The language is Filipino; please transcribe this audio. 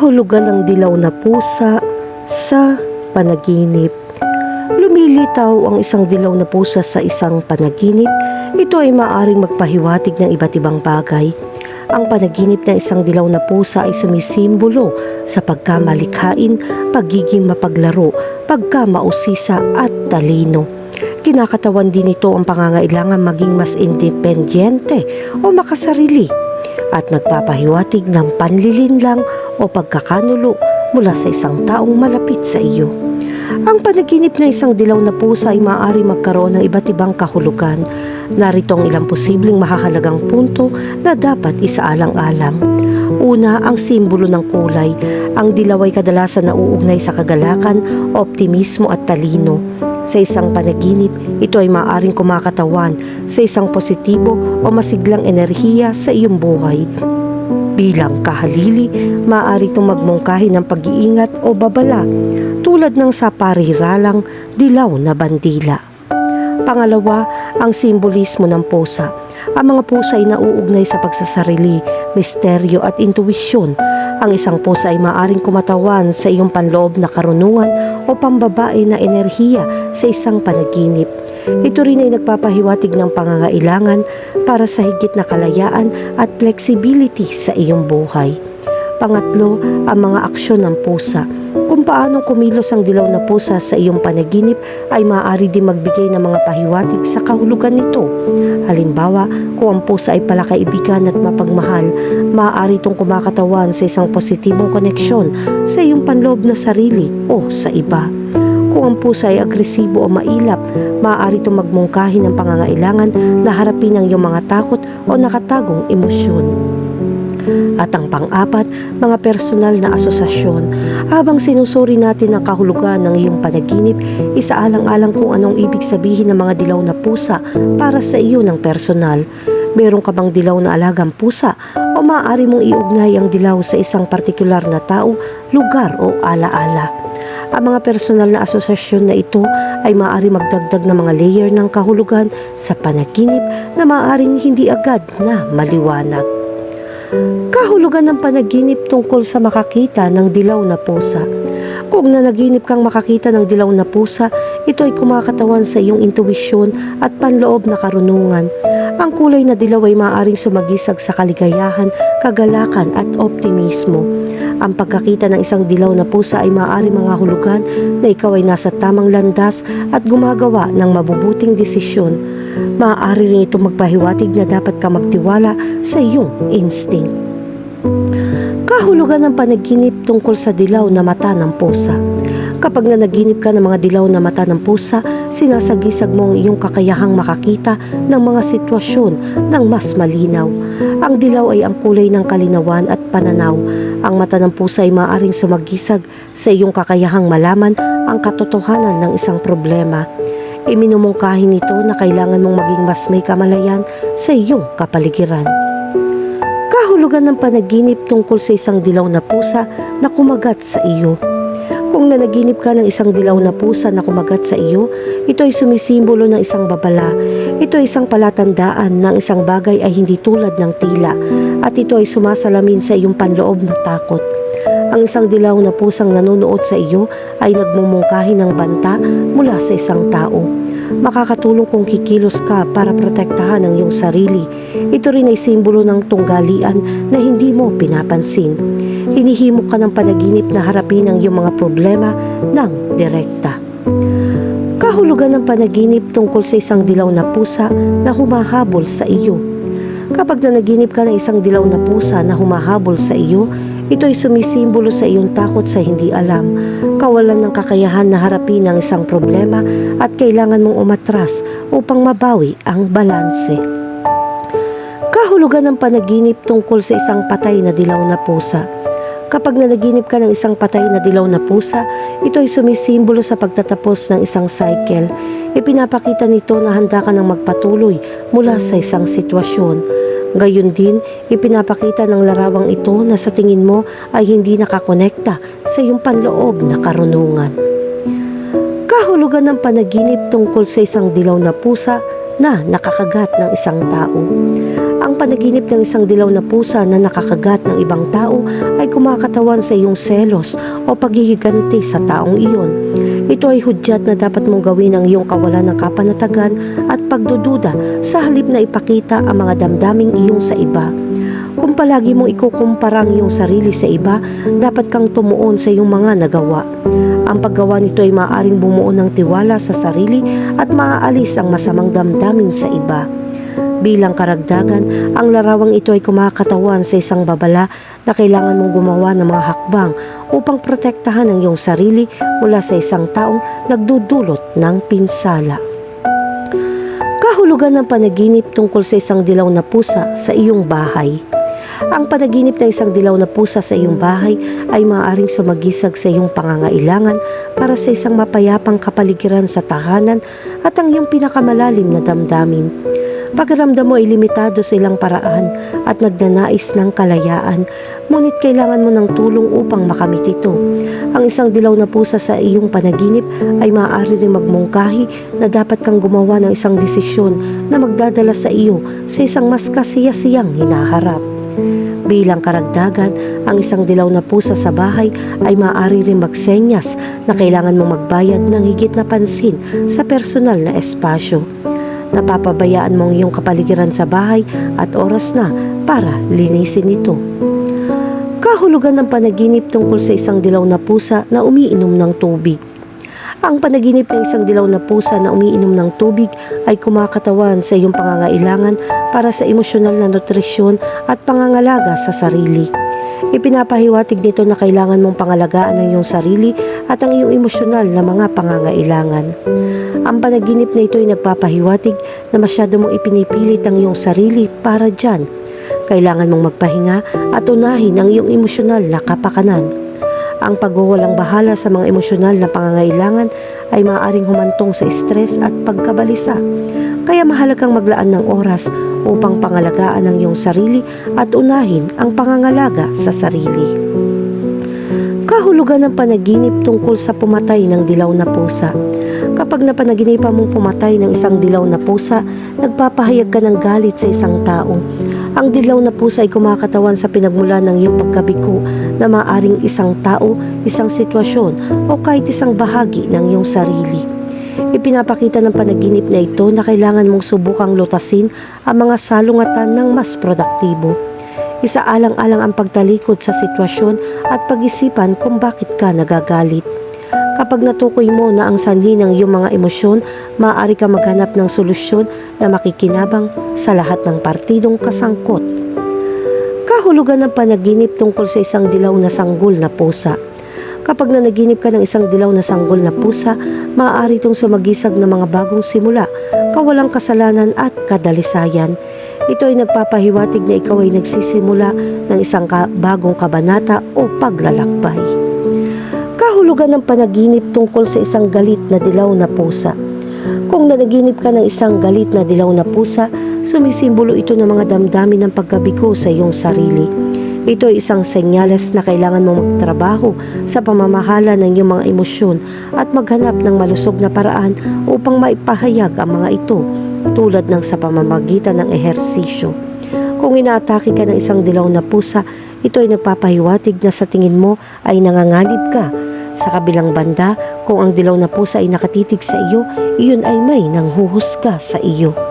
Kahulugan ng dilaw na pusa sa panaginip. Lumilitaw ang isang dilaw na pusa sa isang panaginip. Ito ay maaaring magpahiwatig ng iba't ibang bagay. Ang panaginip ng isang dilaw na pusa ay sumisimbolo sa pagkamalikhain, pagiging mapaglaro, pagkamausisa at talino. Kinakatawan din ito ang pangangailangan maging mas independyente o makasarili at nagpapahiwatig ng panlilinlang o pagkakanulo mula sa isang taong malapit sa iyo. Ang panaginip ng isang dilaw na pusa ay maaari magkaroon ng iba't ibang kahulugan. Narito ang ilang posibleng mahahalagang punto na dapat isaalang-alang. Una, ang simbolo ng kulay. Ang dilaw ay kadalasan nauugnay sa kagalakan, optimismo at talino. Sa isang panaginip, ito ay maaaring kumakatawan sa isang positibo o masiglang enerhiya sa iyong buhay. Bilang kahalili, maaari itong magmungkahi ng pag-iingat o babala tulad ng sa pariralang dilaw na bandila. Pangalawa, ang simbolismo ng pusa. Ang mga pusa ay nauugnay sa pagsasarili, misteryo at intuwisyon. Ang isang pusa ay maaring kumatawan sa iyong panloob na karunungan o pambabae na enerhiya sa isang panaginip. Ito rin ay nagpapahiwatig ng pangangailangan para sa higit na kalayaan at flexibility sa iyong buhay. Pangatlo, ang mga aksyon ng pusa. Kung paanong kumilos ang dilaw na pusa sa iyong panaginip ay maaari din magbigay ng mga pahiwatig sa kahulugan nito. Halimbawa, kung ang pusa ay palakaibigan at mapagmahal, maaari itong kumakatawan sa isang positibong koneksyon sa iyong panloob na sarili o sa iba. Kung ang pusa ay agresibo o mailap, maaari itong magmungkahi ng pangangailangan na harapin ang iyong mga takot o nakatagong emosyon. At ang pang-apat, mga personal na asosasyon. Habang sinusuri natin ang kahulugan ng iyong panaginip, isaalang-alang kung anong ibig sabihin ng mga dilaw na pusa para sa iyo ng personal. Meron ka bang dilaw na alagang pusa o maaari mong iugnay ang dilaw sa isang partikular na tao, lugar o alaala. Ang mga personal na asosasyon na ito ay maaari magdagdag ng mga layer ng kahulugan sa panaginip na maaaring hindi agad na maliwanag. Kahulugan ng panaginip tungkol sa makakita ng dilaw na pusa. Kung nanaginip kang makakita ng dilaw na pusa, ito ay kumakatawan sa iyong intuwisyon at panloob na karunungan. Ang kulay na dilaw ay maaaring sumagisag sa kaligayahan, kagalakan at optimismo. Ang pagkakita ng isang dilaw na pusa ay maaari mga hulugan na ikaw ay nasa tamang landas at gumagawa ng mabubuting desisyon. Maaari rin ito magpahiwatig na dapat ka magtiwala sa iyong instinct. Kahulugan ng panaginip tungkol sa dilaw na mata ng pusa. Kapag nanaginip ka ng mga dilaw na mata ng pusa, sinasagisag mo ang iyong kakayahang makakita ng mga sitwasyon ng mas malinaw. Ang dilaw ay ang kulay ng kalinawan at pananaw. Ang mata ng pusa ay maaaring sumagisag sa iyong kakayahang malaman ang katotohanan ng isang problema. Iminumungkahi nito na kailangan mong maging mas may kamalayan sa iyong kapaligiran. Kahulugan ng panaginip tungkol sa isang dilaw na pusa na kumagat sa iyo. Kung nanaginip ka ng isang dilaw na pusa na kumagat sa iyo, ito ay sumisimbolo ng isang babala. Ito ay isang palatandaan ng isang bagay ay hindi tulad ng tila at ito ay sumasalamin sa iyong panloob na takot. Ang isang dilaw na pusang nanonood sa iyo ay nagmumungkahi ng banta mula sa isang tao. Makakatulong kung kikilos ka para protektahan ang iyong sarili. Ito rin ay simbolo ng tunggalian na hindi mo pinapansin. Hinihimok ka ng panaginip na harapin ang iyong mga problema ng direkta. Kahulugan ng panaginip tungkol sa isang dilaw na pusa na humahabol sa iyo. Kapag nanaginip ka ng isang dilaw na pusa na humahabol sa iyo, ito ay sumisimbolo sa iyong takot sa hindi alam, kawalan ng kakayahan na harapin ang isang problema at kailangan mong umatras upang mabawi ang balanse. Kahulugan ng panaginip tungkol sa isang patay na dilaw na pusa. Kapag nanaginip ka ng isang patay na dilaw na pusa, ito ay sumisimbolo sa pagtatapos ng isang cycle. Ipinapakita nito na handa ka ng magpatuloy mula sa isang sitwasyon. Gayun din, ipinapakita ng larawang ito na sa tingin mo ay hindi nakakonekta sa iyong panloob na karunungan. Kahulugan ng panaginip tungkol sa isang dilaw na pusa na nakakagat ng isang tao. Panaginip ng isang dilaw na pusa na nakakagat ng ibang tao ay kumakatawan sa iyong selos o paghihiganti sa taong iyon. Ito ay hudyat na dapat mong gawin ang iyong kawalan ng kapanatagan at pagdududa sa halip na ipakita ang mga damdaming iyong sa iba. Kung palagi mong ikukumpara ang iyong sarili sa iba, dapat kang tumuon sa iyong mga nagawa. Ang paggawa nito ay maaaring bumuo ng tiwala sa sarili at maaalis ang masamang damdamin sa iba. Bilang karagdagan, ang larawang ito ay kumakatawan sa isang babala na kailangan mong gumawa ng mga hakbang upang protektahan ang iyong sarili mula sa isang taong nagdudulot ng pinsala. Kahulugan ng panaginip tungkol sa isang dilaw na pusa sa iyong bahay. Ang panaginip ng isang dilaw na pusa sa iyong bahay ay maaaring sumagisag sa iyong pangangailangan para sa isang mapayapang kapaligiran sa tahanan at ang iyong pinakamalalim na damdamin. Pakiramdam mo ay limitado sa ilang paraan at nagnanais ng kalayaan, ngunit kailangan mo ng tulong upang makamit ito. Ang isang dilaw na pusa sa iyong panaginip ay maaari rin magmungkahi na dapat kang gumawa ng isang desisyon na magdadala sa iyo sa isang mas kasiyasiyang hinaharap. Bilang karagdagan, ang isang dilaw na pusa sa bahay ay maaari rin magsenyas na kailangan mong magbayad ng higit na pansin sa personal na espasyo. Napapabayaan mong iyong kapaligiran sa bahay at oras na para linisin ito. Kahulugan ng panaginip tungkol sa isang dilaw na pusa na umiinom ng tubig. Ang panaginip ng isang dilaw na pusa na umiinom ng tubig ay kumakatawan sa iyong pangangailangan para sa emosyonal na nutrisyon at pangangalaga sa sarili. Ipinapahiwatig nito na kailangan mong pangalagaan ang iyong sarili at ang iyong emosyonal na mga pangangailangan. Ang panaginip na ito ay nagpapahiwatig na masyado mong ipinipilit ang iyong sarili para dyan. Kailangan mong magpahinga at unahin ang iyong emosyonal na kapakanan. Ang pagwawalang bahala sa mga emosyonal na pangangailangan ay maaaring humantong sa stress at pagkabalisa. Kaya mahalagang maglaan ng oras upang pangalagaan ang iyong sarili at unahin ang pangangalaga sa sarili. Kahulugan ng panaginip tungkol sa pumatay ng dilaw na pusa. Kapag napanaginipan mong pumatay ng isang dilaw na pusa, nagpapahayag ka ng galit sa isang tao. Ang dilaw na pusa ay kumakatawan sa pinagmula ng iyong pagkabiko na maaring isang tao, isang sitwasyon o kahit isang bahagi ng iyong sarili. Ipinapakita ng panaginip na ito na kailangan mong subukang lutasin ang mga salungatan ng mas produktibo. Isaalang-alang ang pagtalikod sa sitwasyon at pag-isipan kung bakit ka nagagalit. Kapag natukoy mo na ang sanhi ng iyong mga emosyon, maaari ka maghanap ng solusyon na makikinabang sa lahat ng partidong kasangkot. Kahulugan ng panaginip tungkol sa isang dilaw na sanggol na pusa. Kapag nanaginip ka ng isang dilaw na sanggol na pusa, maaari itong sumagisag ng mga bagong simula, kawalang kasalanan at kadalisayan. Ito ay nagpapahiwatig na ikaw ay nagsisimula ng isang bagong kabanata o paglalakbay. Kahulugan ng panaginip tungkol sa isang galit na dilaw na pusa. Kung nanaginip ka ng isang galit na dilaw na pusa, sumisimbolo ito ng mga damdamin ng pagkabigo sa iyong sarili. Ito ay isang senyales na kailangan mong magtrabaho sa pamamahala ng iyong mga emosyon at maghanap ng malusog na paraan upang maipahayag ang mga ito tulad ng sa pamamagitan ng ehersisyo. Kung inaatake ka ng isang dilaw na pusa, ito ay nagpapahiwatig na sa tingin mo ay nanganganib ka. Sa kabilang banda, kung ang dilaw na pusa ay nakatitig sa iyo, iyon ay may nanghuhusga sa iyo.